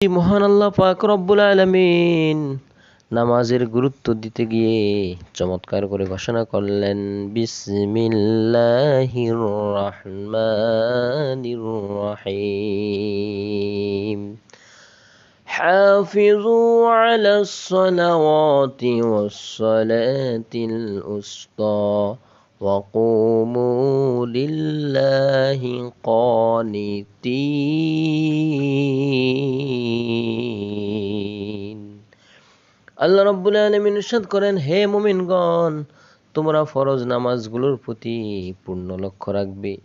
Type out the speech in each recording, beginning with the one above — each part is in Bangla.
মহান আল্লাহ পাক রব্বুল আলামিন নামাজের গুরুত্ব দিতে গিয়ে চমৎকার করে ঘোষণা করলেন বিসমিল্লাহির রহমানির রহিম حافظوا على الصلوات والصلاة الوسطى وقوموا لله قانتين আল্লাহ রব্বুল আলমিন ইরশাদ করেন, হে মুমিনগণ, তোমরা ফরজ নামাজগুলোর প্রতি পূর্ণ লক্ষ্য রাখবে,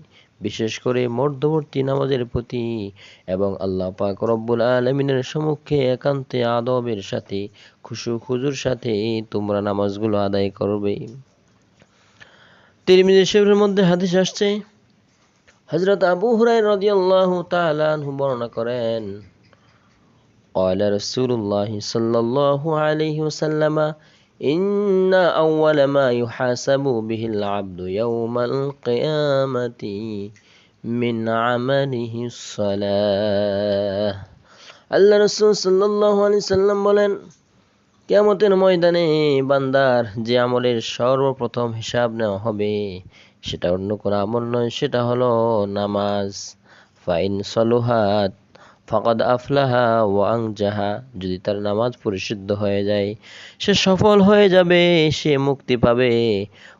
বিশেষ করে মধ্যবর্তী নামাজের প্রতি, এবং আল্লাহ পাক রব্বুল আলমিনের সম্মুখে একান্তে আদবের সাথে, খুশু খুজুর সাথে তোমরা নামাজগুলো আদায় করবে। তিরমিজি মধ্যে হাদিস আসছে, হযরত আবু হুরায়রা রাদিয়াল্লাহু তাআলা আনহু বর্ণনা করেন قال رسول الله صلى الله عليه وسلم إن أول ما يحاسب به العبد يوم القيامة من عمله الصلاة আল্লাহ রসুল সাল্লাহ আলি সাল্লাম বলেন কেয়ামতের ময়দানে বান্দার যে আমলের সর্বপ্রথম হিসাব নেওয়া হবে সেটা অন্য কোনো আমল নয় সেটা হলো নামাজ ফাইন সলুহাত ফাকাদ আফলাহা ও আংজাহা। যদি তার নামাজ পরিশুদ্ধ হয়ে যায়, সে সফল হয়ে যাবে, সে মুক্তি পাবে।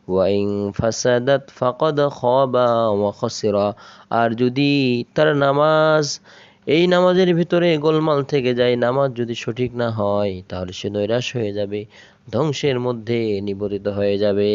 ওয়াইং ফাসাদাত ফাকাদ খাবা ওয়া খসিরা। আর যদি তার নামাজ, এই নামাজের ভিতরে গোলমাল থেকে যায়, নামাজ যদি সঠিক না হয়, তাহলে সে নৈরাশ হয়ে যাবে, ধ্বংসের মধ্যে নিবরিত হয়ে যাবে।